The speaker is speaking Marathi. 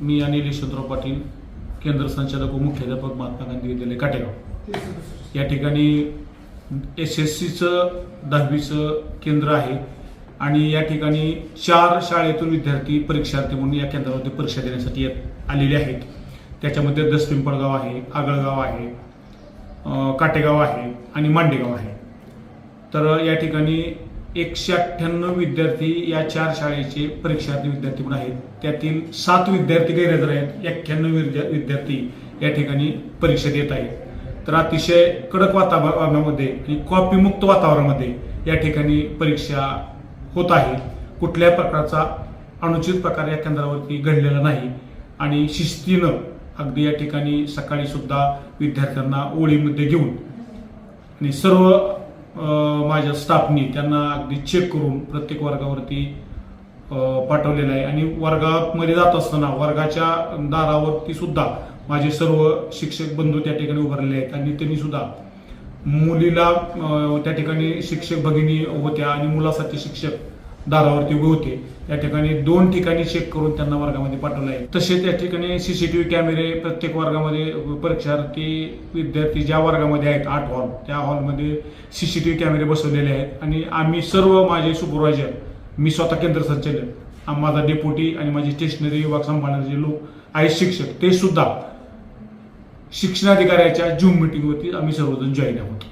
मी अनिल यशवंतराव पाटील केंद्र संचालक व मुख्याध्यापक महात्मा गांधी विद्यालय काटेगाव. या ठिकाणी एस एस सीचं दहावीचं केंद्र आहे आणि या ठिकाणी चार शाळेतून विद्यार्थी परीक्षार्थी म्हणून या केंद्रामध्ये परीक्षा देण्यासाठी येत- आलेले आहेत. त्याच्यामध्ये दसपिंपळगाव आहे आगळगाव आहे काटेगाव आहे आणि मांडेगाव आहे. तर या ठिकाणी एकशे अठ्ठ्याण्णव विद्यार्थी या चार शाळेचे परीक्षार्थी विद्यार्थी पण आहेत. त्यातील सात विद्यार्थी गैरहजर आहेत. एक्क्याण्णव विद्या- विद्यार्थी या ठिकाणी परीक्षा देत आहेत. तर अतिशय कडक वातावरणामध्ये आणि कॉपीमुक्त वातावरणामध्ये या ठिकाणी परीक्षा होत आहे. कुठल्या प्रकारचा अनुचित प्रकार या केंद्रावरती घडलेला नाही. आणि शिस्तीनं अगदी या ठिकाणी सकाळी सुद्धा विद्यार्थ्यांना ओळीमध्ये घेऊन आणि सर्व माझ्या स्टाफनी त्यांना अगदी चेक करून प्रत्येक वर्गावरती पाठवलेलं आहे. आणि वर्गामध्ये जात असताना वर्गाच्या दारावरती सुद्धा माझे सर्व शिक्षक बंधू त्या ठिकाणी उभारलेले आहेत. आणि त्यांनी सुद्धा मुलीला त्या ठिकाणी शिक्षक भगिनी होत्या आणि मुलासाठी शिक्षक दारावरती उभे होते. या ठिकाणी दोन ठिकाणी चेक करून त्यांना वर्गामध्ये पाठवलं आहे तसेच त्या ठिकाणी सीसीटीव्ही कॅमेरे प्रत्येक वर्गामध्ये परीक्षार्थी विद्यार्थी ज्या वर्गामध्ये आहेत आठ हॉल त्या हॉलमध्ये सीसीटीव्ही कॅमेरे बसवलेले आहेत. आणि आम्ही सर्व माझे सुपरवायझर मी स्वतः केंद्र संचालक माझा डेप्युटी आणि माझी स्टेशनरी विभाग सांभाळणारे जे लोक आहेत शिक्षक ते सुद्धा शिक्षणाधिकाऱ्याच्या झूम मिटिंगवरती आम्ही सर्वजण जॉईन आहोत.